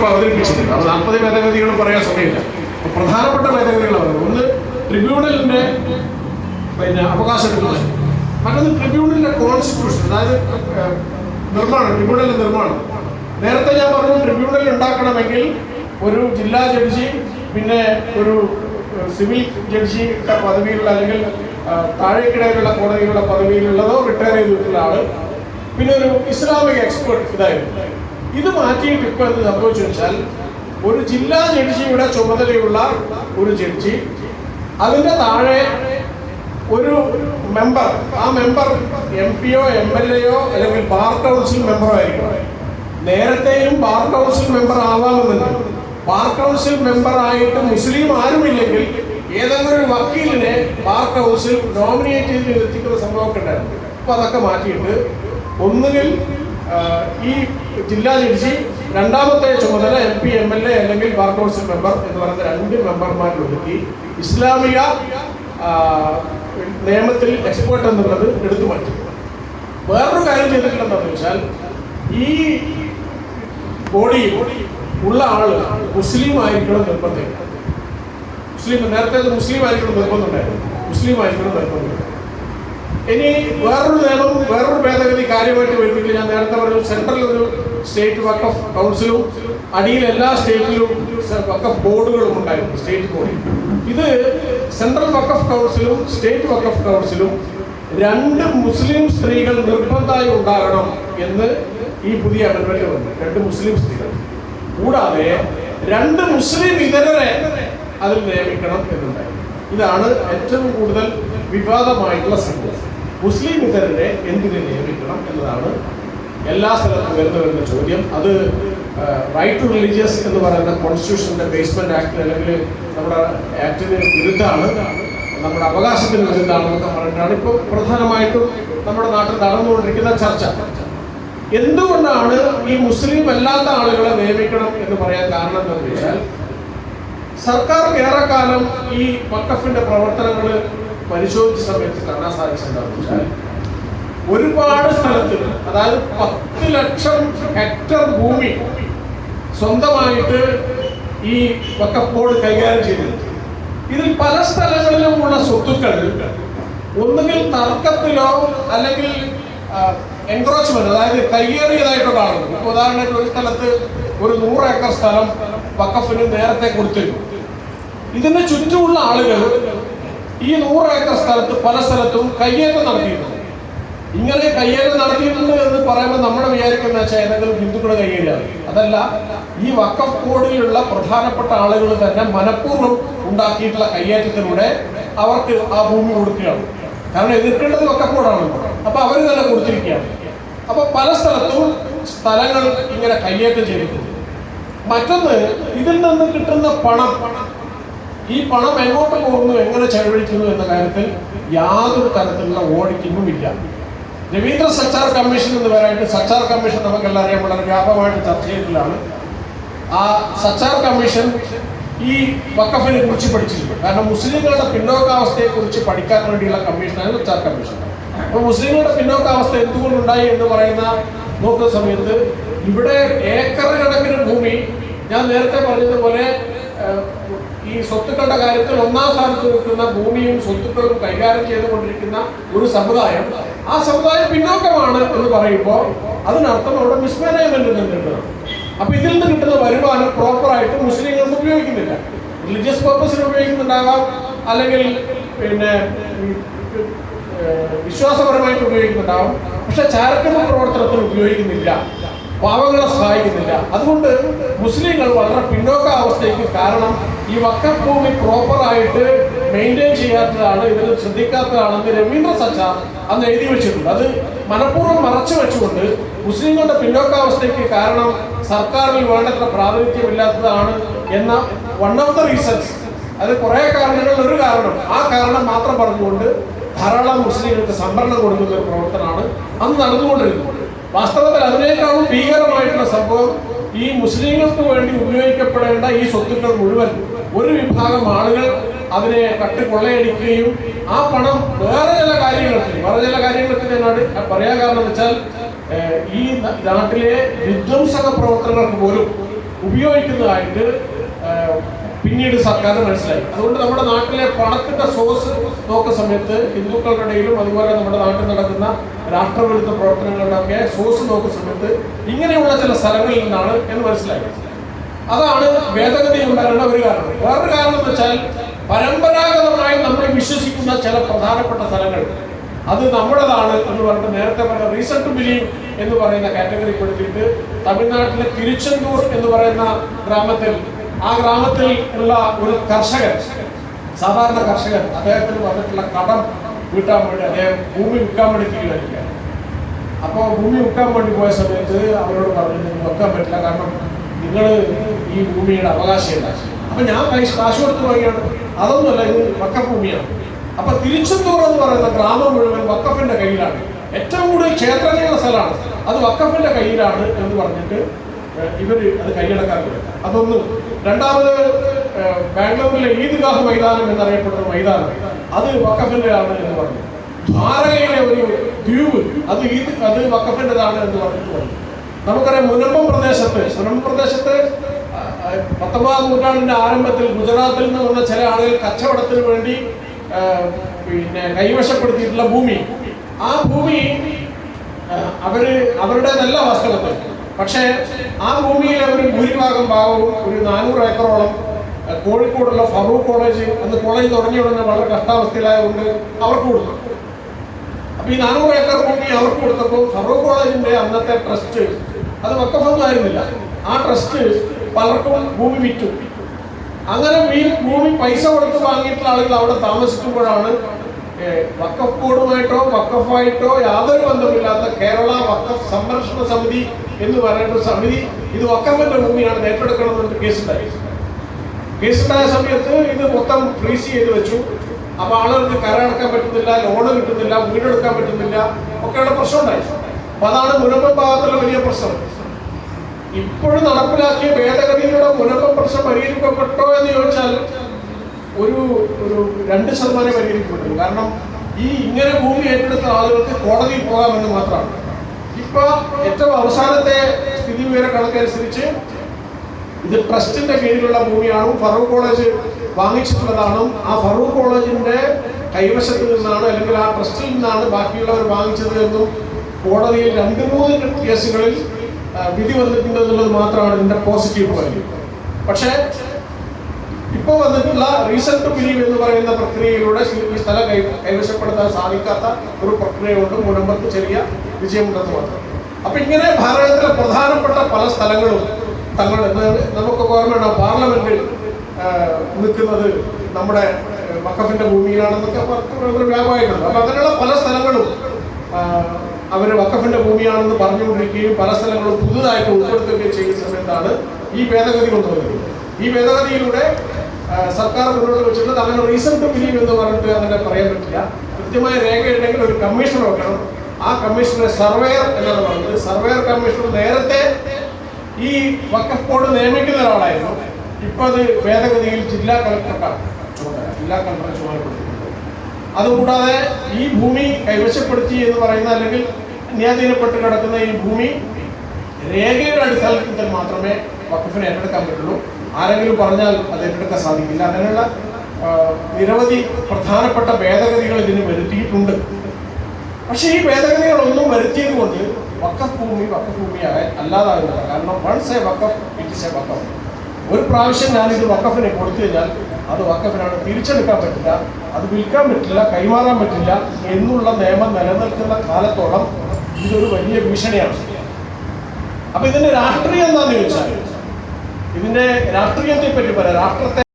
ഇപ്പോൾ അവതരിപ്പിച്ചിട്ടുണ്ട്. അത് നാൽപ്പത് ഭേദഗതികളും പറയാൻ സമയമില്ല. പ്രധാനപ്പെട്ട പറയുന്നത് ഒന്ന് ട്രിബ്യൂണലിന്റെ പിന്നെ അവകാശപ്പെടുന്നത് മറ്റൊന്ന് ട്രിബ്യൂണലിന്റെ കോൺസ്റ്റിറ്റ്യൂഷൻ അതായത് നിർമ്മാണം ട്രിബ്യൂണലിന്റെ നിർമ്മാണം. നേരത്തെ ഞാൻ പറഞ്ഞു ട്രിബ്യൂണൽ ഉണ്ടാക്കണമെങ്കിൽ ഒരു ജില്ലാ ജഡ്ജി പിന്നെ ഒരു സിവിൽ ജഡ്ജി പദവിയിലുള്ള അല്ലെങ്കിൽ താഴേക്കിടയിലുള്ള കോടതിയിലുള്ള പദവിയിലുള്ളതോ റിട്ടയർ ചെയ്തിട്ടുള്ള ആൾ. പിന്നെ ഒരു ഇസ്ലാമിക് എക്സ്പേർട്ട് ഇതായിരുന്നു. ഇത് മാറ്റിയിട്ട് ഇപ്പൊ എന്ത് സംഭവിച്ചു വെച്ചാൽ ഒരു ജില്ലാ ജഡ്ജിയുടെ ചുമതലയുള്ള ഒരു ജഡ്ജി അതിന്റെ താഴെ ഒരു മെമ്പർ ആ മെമ്പർ എം പിയോ എം എൽ എയോ അല്ലെങ്കിൽ ബാർ കൗൺസിൽ മെമ്പറോ ആയിരിക്കും. നേരത്തെയും ബാർ കൗൺസിൽ മെമ്പർ ആവാമെന്നുണ്ട് ബാർ കൗൺസിൽ മെമ്പർ ആയിട്ട് മുസ്ലിം ആരുമില്ലെങ്കിൽ ഏതെങ്കിലും ഒരു വക്കീലിനെ ബാർ കൗൺസിൽ നോമിനേറ്റ് ചെയ്ത് എത്തിക്കുന്ന സംഭവമൊക്കെ ഉണ്ടായിരുന്നു. അപ്പൊ അതൊക്കെ മാറ്റിയിട്ട് ഒന്നുകിൽ ഈ ജില്ലാ ജഡ്ജി രണ്ടാമത്തെ ചുമതല M P M L A അല്ലെങ്കിൽ ബാർ കൗൺസിൽ മെമ്പർ എന്ന് പറയുന്ന രണ്ട് മെമ്പർമാരിൽ ഒതുക്കി ഇസ്ലാമിക നിയമത്തിൽ എക്സ്പേർട്ട് എന്നുള്ളത് എടുത്തു മാറ്റി. വേറൊരു കാര്യം ചെയ്തിട്ടുണ്ടെന്ന് വെച്ചാൽ ഈ ബോഡി ഉള്ള ആൾ മുസ്ലിം ആയിരിക്കണം നിർബന്ധമില്ല. മുസ്ലിം നേരത്തെ മുസ്ലിം ആയിരിക്കണം നിർബന്ധമുണ്ടായിരുന്നു. മുസ്ലിം ആയിരിക്കണം നിർബന്ധമില്ല. ഇനി വേറൊരു നിയമം വേറൊരു ഭേദഗതി കാര്യമായിട്ട് വരുമെങ്കിൽ ഞാൻ നേരത്തെ പറഞ്ഞു സെൻട്രൽ ഒരു സ്റ്റേറ്റ് വക്കഫ് കൗൺസിലും അടിയിൽ എല്ലാ സ്റ്റേറ്റിലും വക്കഫ് ബോർഡുകളും ഉണ്ടായിരുന്നു സ്റ്റേറ്റ് ബോർഡിൽ ഇത് സെൻട്രൽ വക്കഫ് കൗൺസിലും സ്റ്റേറ്റ് വക്കഫ് കൗൺസിലും രണ്ട് മുസ്ലിം സ്ത്രീകൾ നിർബന്ധമായി ഉണ്ടാകണം എന്ന് ഈ പുതിയ അമൻമെന്റ് വന്നു. രണ്ട് മുസ്ലിം സ്ത്രീകൾ. കൂടാതെ രണ്ട് മുസ്ലിം ഇതരരെ അതിൽ നിയമിക്കണം എന്നുണ്ടായി. ഇതാണ് ഏറ്റവും കൂടുതൽ വിവാദമായിട്ടുള്ള സംഭവം. മുസ്ലിം ഇതരനെ എന്തിനു നിയമിക്കണം എന്നതാണ് എല്ലാ സ്ഥലത്തും വരുന്ന ചോദ്യം. അത് റൈറ്റ് ടു റിലീജിയസ് എന്ന് പറയുന്ന കോൺസ്റ്റിറ്റ്യൂഷന്റെ ബേസ്മെന്റ് ആക്ട് അല്ലെങ്കിൽ നമ്മുടെ ആക്ടിന് വിരുദ്ധമാണ്. നമ്മുടെ അവകാശത്തിന് വിരുദ്ധമാണെന്നൊക്കെ പറഞ്ഞിട്ടാണ് ഇപ്പോൾ പ്രധാനമായിട്ടും നമ്മുടെ നാട്ടിൽ നടന്നുകൊണ്ടിരിക്കുന്ന ചർച്ച. എന്തുകൊണ്ടാണ് ഈ മുസ്ലിം അല്ലാത്ത ആളുകളെ നിയമിക്കണം എന്ന് പറയാൻ കാരണം എന്താണെന്ന് വെച്ചാൽ സർക്കാർ ഏറെക്കാലം ഈ വക്കഫിന്റെ പ്രവർത്തനങ്ങൾ പരിശോധിച്ച സമയത്ത് കാണാൻ സാധിച്ചിട്ടുണ്ടാവും. വെച്ചാൽ ഒരുപാട് സ്ഥലത്ത് അതായത് പത്ത് ലക്ഷം ഹെക്ടർ ഭൂമി സ്വന്തമായിട്ട് ഈ വക്കഫ് കൈകാര്യം ചെയ്തിട്ടുണ്ട് ഇതിൽ പല സ്ഥലങ്ങളിലും ഉള്ള സ്വത്തുക്കൾ ഒന്നുകിൽ തർക്കത്തിലോ അല്ലെങ്കിൽ എൻക്രോച്ച്മെന്റ് അതായത് കയ്യേറിയതായിട്ടോ കാണുന്നു. ഇപ്പൊ ഉദാഹരണത്തിന് ഒരു സ്ഥലത്ത് ഒരു നൂറ് ഏക്കർ സ്ഥലം വക്കഫിന് നേരത്തെ കൊടുത്തിരുന്നു. ഇതിന് ചുറ്റുമുള്ള ആളുകൾ ഈ നൂറ് ഏക്കർ സ്ഥലത്ത് പല സ്ഥലത്തും കയ്യേറ്റം നടത്തിയിട്ടുണ്ട്. ഇങ്ങനെ കയ്യേറ്റം നടത്തിയിട്ടുണ്ട് എന്ന് പറയുമ്പോൾ നമ്മൾ വിചാരിക്കുന്ന വെച്ചാൽ ഏതെങ്കിലും ഹിന്ദുക്കളെ കയ്യേറിയാണ് അതല്ല ഈ വക്കഫ് കോഡിലുള്ള പ്രധാനപ്പെട്ട ആളുകൾ തന്നെ മനഃപൂർവം ഉണ്ടാക്കിയിട്ടുള്ള കയ്യേറ്റത്തിലൂടെ അവർക്ക് ആ ഭൂമി കൊടുക്കുകയാണ്. കാരണം എതിർക്കേണ്ടത് വക്കഫ് ബോർഡാണല്ലോ അപ്പൊ അവർ തന്നെ കൊടുത്തിരിക്കുകയാണ്. അപ്പൊ പല സ്ഥലത്തും സ്ഥലങ്ങൾ ഇങ്ങനെ കയ്യേറ്റം ചെയ്തിട്ടുണ്ട്. മറ്റൊന്ന് ഇതിൽ നിന്ന് കിട്ടുന്ന പണം ഈ പണം എങ്ങോട്ട് പോകുന്നു എങ്ങനെ ചെലവഴിക്കുന്നു എന്ന കാര്യത്തിൽ യാതൊരു തരത്തിലുള്ള ഓഡിറ്റിങ്ങും ഇല്ല. രവീന്ദ്ര സച്ചാർ കമ്മീഷൻ എന്ന് പറയാനായിട്ട് സച്ചാർ കമ്മീഷൻ നമുക്കെല്ലാം അറിയാം വളരെ വ്യാപകമായിട്ട് ചർച്ച ചെയ്തിട്ടുള്ളതാണ്. ആ സച്ചാർ കമ്മീഷൻ ഈ വക്കഫിനെ കുറിച്ച് പഠിച്ചിട്ടുണ്ട്. കാരണം മുസ്ലിങ്ങളുടെ പിന്നോക്കാവസ്ഥയെ കുറിച്ച് പഠിക്കാൻ വേണ്ടിയുള്ള കമ്മീഷനാണ് സച്ചാർ കമ്മീഷൻ. അപ്പോൾ മുസ്ലിങ്ങളുടെ പിന്നോക്കാവസ്ഥ എന്തുകൊണ്ടുണ്ടായി എന്ന് പറയുന്ന നോക്കുന്ന സമയത്ത് ഇവിടെ ഏക്കർ കണക്കിന് ഭൂമി ഞാൻ നേരത്തെ പറഞ്ഞതുപോലെ ഈ സ്വത്തുക്കളുടെ കാര്യത്തിൽ ഒന്നാം സ്ഥാനത്ത് നിൽക്കുന്ന ഭൂമിയും സ്വത്തുക്കളും കൈകാര്യം ചെയ്തുകൊണ്ടിരിക്കുന്ന ഒരു സമുദായം ആ സമുദായം പിന്നോക്കമാണ് എന്ന് പറയുമ്പോൾ അതിനർത്ഥം അവിടെ മിസ്മാനേജ്മെന്റ് നിന്നിട്ടുണ്ട് അപ്പൊ ഇതിൽ നിന്ന് കിട്ടുന്ന വരുമാനം പ്രോപ്പറായിട്ട് മുസ്ലിങ്ങൾക്ക് ഉപയോഗിക്കുന്നില്ല. റിലീജിയസ് പർപ്പസിന് ഉപയോഗിക്കുന്നുണ്ടാകാം. അല്ലെങ്കിൽ പിന്നെ വിശ്വാസപരമായിട്ട് ഉപയോഗിക്കുന്നുണ്ടാവും പക്ഷെ ചാരിറ്റബിൾ പ്രവർത്തനത്തിന് ഉപയോഗിക്കുന്നില്ല. പാവങ്ങളെ സഹായിക്കുന്നില്ല. അതുകൊണ്ട് മുസ്ലിങ്ങൾ വളരെ പിന്നോക്ക അവസ്ഥയ്ക്ക് കാരണം ഈ വക്കഫ് ഭൂമി പ്രോപ്പറായിട്ട് മെയിന്റെയിൻ ചെയ്യാത്തതാണ് ഇതിൽ ശ്രദ്ധിക്കാത്തതാണെന്ന് രവീന്ദ്ര സച്ചാർ അന്ന് എഴുതി വെച്ചിട്ടുണ്ട്. അത് മനഃപൂർവം മറച്ചു വെച്ചുകൊണ്ട് മുസ്ലിങ്ങളുടെ പിന്നോക്കാവസ്ഥയ്ക്ക് കാരണം സർക്കാരിൽ വേണ്ടത്ര പ്രാതിനിധ്യമില്ലാത്തതാണ് എന്ന വൺ ഓഫ് ദ റീസൺസ് അത് കുറേ കാരണങ്ങളിൽ ഒരു കാരണം. ആ കാരണം മാത്രം പറഞ്ഞുകൊണ്ട് ധാരാളം മുസ്ലിങ്ങൾക്ക് സംവരണം കൊടുക്കുന്ന ഒരു പ്രവർത്തനമാണ് അന്ന് നടന്നുകൊണ്ടിരുന്നത്. വാസ്തവത്തിൽ അതിനേക്കാളും ഭീകരമായിട്ടുള്ള സംഭവം ഈ മുസ്ലിങ്ങൾക്ക് വേണ്ടി ഉപയോഗിക്കപ്പെടേണ്ട ഈ സ്വത്തുക്കൾ മുഴുവൻ ഒരു വിഭാഗം ആളുകൾ അതിനെ കട്ട് കൊള്ളയടിക്കുകയും ആ പണം വേറെ ചില കാര്യങ്ങൾക്ക് വേറെ ചില കാര്യങ്ങൾക്ക് ഞാൻ അടി- പറയാൻ കാരണം വെച്ചാൽ ഈ നാട്ടിലെ വിധ്വംസക പ്രവർത്തനങ്ങൾക്ക് പോലും ഉപയോഗിക്കുന്നതായിട്ട് പിന്നീട് സർക്കാരിന് മനസ്സിലായി. അതുകൊണ്ട് നമ്മുടെ നാട്ടിലെ പണത്തിന്റെ സോഴ്സ് നോക്കുന്ന സമയത്ത് ഹിന്ദുക്കളുടെ ഇടയിലും അതുപോലെ നമ്മുടെ നാട്ടിൽ നടക്കുന്ന രാഷ്ട്രവിരുദ്ധ പ്രവർത്തനങ്ങളുടെ ഒക്കെ സോഴ്സ് നോക്കുന്ന സമയത്ത് ഇങ്ങനെയുള്ള ചില സ്ഥലങ്ങളിൽ നിന്നാണ് എന്ന് മനസ്സിലായി. അതാണ് ഭേദഗതി ഉണ്ടാകുന്ന ഒരു കാരണം. വേറൊരു കാരണം എന്ന് വെച്ചാൽ പരമ്പരാഗതമായി നമ്മൾ വിശ്വസിക്കുന്ന ചില പ്രധാനപ്പെട്ട സ്ഥലങ്ങൾ. അത് നമ്മുടേതാണ് എന്ന് പറഞ്ഞിട്ട് നേരത്തെ പറഞ്ഞ റീസെന്റ് ബിലീവ് എന്ന് പറയുന്ന കാറ്റഗറി പെടുത്തിയിട്ട് തമിഴ്നാട്ടിലെ തിരുച്ചെന്തൂർ എന്ന് പറയുന്ന ഗ്രാമത്തിൽ ആ ഗ്രാമത്തിൽ ഉള്ള ഒരു കർഷകൻ സാധാരണ കർഷകൻ അദ്ദേഹത്തിന് വന്നിട്ടുള്ള കടം വീട്ടാൻ വേണ്ടി അദ്ദേഹം ഭൂമി വിൽക്കാൻ വേണ്ടി തീരുമാനിക്കുക അപ്പോൾ ഭൂമി വിൽക്കാൻ വേണ്ടി പോയ സമയത്ത് അവരോട് പറഞ്ഞു "നിങ്ങൾക്ക് വെക്കാൻ പറ്റില്ല കാരണം നിങ്ങൾ ഈ ഭൂമിയുടെ അവകാശിയല്ല. അപ്പൊ ഞാൻ കൈസ് കാശ് കൊടുത്ത് വാങ്ങിയാണ്. അതൊന്നുമല്ല ഇത് വക്കഭൂമിയാണ് അപ്പൊ തിരിച്ചെന്തൂർ എന്ന് പറയുന്ന ഗ്രാമം മുഴുവൻ വക്കഫിന്റെ കയ്യിലാണ്. ഏറ്റവും കൂടുതൽ ക്ഷേത്രങ്ങളുടെ സ്ഥലമാണ്. അത് വക്കഫിന്റെ കയ്യിലാണ് എന്ന് പറഞ്ഞിട്ട് ഇവർ അത് കൈയടക്കാൻ അതൊന്നും രണ്ടാമത് ബാംഗ്ലൂരിലെ ഈദ്ഗാഹ് മൈതാനം എന്നറിയപ്പെടുന്ന മൈതാനം. അത് വക്കഫിന്റെ ആണ് എന്ന് പറഞ്ഞു. ധാരയിലെ ഒരു ദ്വീപ് അത് ഈദ് അത് വക്കഫിന്റെതാണ് എന്ന് പറഞ്ഞു. നമുക്കറിയാം മുനമ്പം പ്രദേശത്ത് മുനമ്പം പ്രദേശത്ത് പത്തൊമ്പതാം നൂറ്റാണ്ടിന്റെ ആരംഭത്തിൽ ഗുജറാത്തിൽ നിന്ന് വന്ന ചില ആളുകൾ കച്ചവടത്തിന് വേണ്ടി പിന്നെ കൈവശപ്പെടുത്തിയിട്ടുള്ള ഭൂമി. ആ ഭൂമി അവർ അവരുടെ നല്ല വാസ്തവത്തിൽ പക്ഷേ ആ ഭൂമിയിലെ ഒരു ഭൂരിഭാഗം ഭാഗവും ഒരു നാനൂറ് ഏക്കറോളം കോഴിക്കോടുള്ള ഫറൂഖ് കോളേജ് അന്ന് കോളേജ് തുടങ്ങിയ ഉടനെ വളരെ കഷ്ടാവസ്ഥയിലായതുകൊണ്ട് അവർക്ക് കൊടുത്തു. അപ്പൊ ഈ നാനൂറ് ഏക്കർ ഭൂമി അവർക്ക് കൊടുത്തപ്പോൾ ഫറൂഖ് കോളേജിന്റെ അന്നത്തെ ട്രസ്റ്റ് അത് വക്കഫൊന്നും ആയിരുന്നില്ല ആ ട്രസ്റ്റ് പലർക്കും ഭൂമി വിറ്റു. അങ്ങനെ ഈ ഭൂമി പൈസ കൊടുത്ത് വാങ്ങിയിട്ടുള്ള ആളുകൾ അവിടെ താമസിക്കുമ്പോഴാണ് വക്കഫ് ബോർഡുമായിട്ടോ വക്കഫായിട്ടോ യാതൊരു ബന്ധമില്ലാത്ത കേരള വക്കഫ് സംരക്ഷണ സമിതി എന്ന് പറയുന്ന സമിതി ഇത് വക്കഫിന്റെ ഭൂമിയാണ് ഏറ്റെടുക്കണം എന്നൊരു കേസുണ്ടായി. കേസുണ്ടായ സമയത്ത് ഇത് മൊത്തം ഫ്രീസ് ചെയ്ത് വെച്ചു. അപ്പൊ ആളുകൾക്ക് കരടക്കാൻ പറ്റുന്നില്ല ലോണ് കിട്ടുന്നില്ല വീടെടുക്കാൻ പറ്റുന്നില്ല ഒക്കെയുള്ള പ്രശ്നം ഉണ്ടായി അപ്പൊ അതാണ് മുനമ്പം ഭാഗത്തുള്ള വലിയ പ്രശ്നം. ഇപ്പോഴും നടപ്പിലാക്കിയ ഭേദഗതിയിലൂടെ മുനമ്പം പ്രശ്നം പരിഹരിക്കപ്പെട്ടോ എന്ന് ചോദിച്ചാൽ ഒരു ഒരു രണ്ട് ശതമാനം പരിഹരിക്കപ്പെട്ടു. കാരണം ഈ ഇങ്ങനെ ഭൂമി ഏറ്റെടുത്ത ആളുകൾക്ക് കോടതിയിൽ പോകാമെന്ന് മാത്രമാണ്. ഇപ്പൊ ഏറ്റവും അവസാനത്തെ സ്ഥിതി വിവര കണക്കനുസരിച്ച് ഇത് ട്രസ്റ്റിന്റെ കീഴിലുള്ള ഭൂമിയാണ്. ഫറൂഖ് കോളേജ് വാങ്ങിച്ചിട്ടുള്ളതാണ്. ആ ഫറൂഖ് കോളേജിന്റെ കൈവശത്തിൽ നിന്നാണ് അല്ലെങ്കിൽ ആ ട്രസ്റ്റിൽ നിന്നാണ് ബാക്കിയുള്ളവർ വാങ്ങിച്ചത് എന്നും കോടതിയിൽ രണ്ട് മൂന്ന് കേസുകളിൽ വിധി വന്നിട്ടുണ്ട് എന്നുള്ളത് മാത്രമാണ് ഇതിന്റെ പോസിറ്റീവ് വാല്യൂ പക്ഷേ ഇപ്പോൾ വന്നിട്ടുള്ള റീസെന്റ് ബിലീവ് എന്ന് പറയുന്ന പ്രക്രിയയിലൂടെ ഈ സ്ഥലം കൈ കൈവശപ്പെടുത്താൻ സാധിക്കാത്ത ഒരു പ്രക്രിയ കൊണ്ട് മൂലമ്പർക്ക് ചെറിയ വിജയമുണ്ടെന്ന് മാത്രം. അപ്പൊ ഇങ്ങനെ ഭാരതത്തിലെ പ്രധാനപ്പെട്ട പല സ്ഥലങ്ങളും തങ്ങൾ നമുക്ക് ഓർമ്മയാണ് പാർലമെന്റിൽ നിൽക്കുന്നത് നമ്മുടെ വക്കഫിന്റെ ഭൂമിയിലാണെന്നൊക്കെ വ്യാപകമായിട്ടുണ്ട് അപ്പൊ അങ്ങനെയുള്ള പല സ്ഥലങ്ങളും അവർ വക്കഫിന്റെ ഭൂമിയാണെന്ന് പറഞ്ഞുകൊണ്ടിരിക്കുകയും പല സ്ഥലങ്ങളും പുതുതായിട്ട് ഉൾപ്പെടുത്തുകയും ചെയ്യുന്ന സമയത്താണ് ഈ ഭേദഗതി കൊണ്ടുവരുന്നത് ഈ ഭേദഗതിയിലൂടെ സർക്കാർ മുന്നോട്ട് വെച്ചിട്ട് അങ്ങനെ റീസെന്റ് ബിലീവ് എന്ന് പറഞ്ഞിട്ട് അങ്ങനെ പറയാൻ പറ്റില്ല. കൃത്യമായ രേഖയുണ്ടെങ്കിൽ ഒരു കമ്മീഷണർ വെക്കണം ആ കമ്മീഷണറെ സർവേയർ എന്നാണ് പറഞ്ഞത്. സർവേയർ കമ്മീഷണർ നേരത്തെ ഈ വക്കഫ് ബോർഡ് നിയമിക്കുന്ന ഒരാളായിരുന്നു. ഇപ്പൊ അത് ഭേദഗതിയിൽ ജില്ലാ കളക്ടർക്കാണ് ചുമതല ജില്ലാ കളക്ടറെ ചുമതലപ്പെടുത്തിയിട്ടുണ്ട്. അതുകൂടാതെ ഈ ഭൂമി കൈവശപ്പെടുത്തി എന്ന് പറയുന്ന അല്ലെങ്കിൽ നിയാധീനപ്പെട്ട് കിടക്കുന്ന ഈ ഭൂമി രേഖയുടെ അടിസ്ഥാനത്തിൽ മാത്രമേ വഖഫിനെ ഏറ്റെടുക്കാൻ പറ്റുള്ളൂ. ആരെങ്കിലും പറഞ്ഞാൽ അത് ഏറ്റെടുക്കാൻ സാധിക്കില്ല. അങ്ങനെയുള്ള നിരവധി പ്രധാനപ്പെട്ട ഭേദഗതികൾ ഇതിന് വരുത്തിയിട്ടുണ്ട്. പക്ഷേ ഈ ഭേദഗതികളൊന്നും വരുത്തിയത് കൊണ്ട് വക്കഫ് ഭൂമി വക്കഫ് ഭൂമിയാകാൻ അല്ലാതാകുന്നില്ല. കാരണം once a waqf it a waqf ഒരു പ്രാവശ്യം ഞാനിത് വക്കഫിനെ കൊടുത്തു കഴിഞ്ഞാൽ അത് വക്കഫിനാണ് തിരിച്ചെടുക്കാൻ പറ്റില്ല. അത് വിൽക്കാൻ പറ്റില്ല കൈമാറാൻ പറ്റില്ല എന്നുള്ള നിയമം നിലനിൽക്കുന്ന കാലത്തോളം ഇതൊരു വലിയ ഭീഷണിയാണ്. അപ്പൊ ഇതിന്റെ രാഷ്ട്രീയം എന്താന്ന് ചോദിച്ചാൽ ഇതിന്റെ രാഷ്ട്രീയത്തെ പറ്റി പറയാം. രാഷ്ട്രത്തെ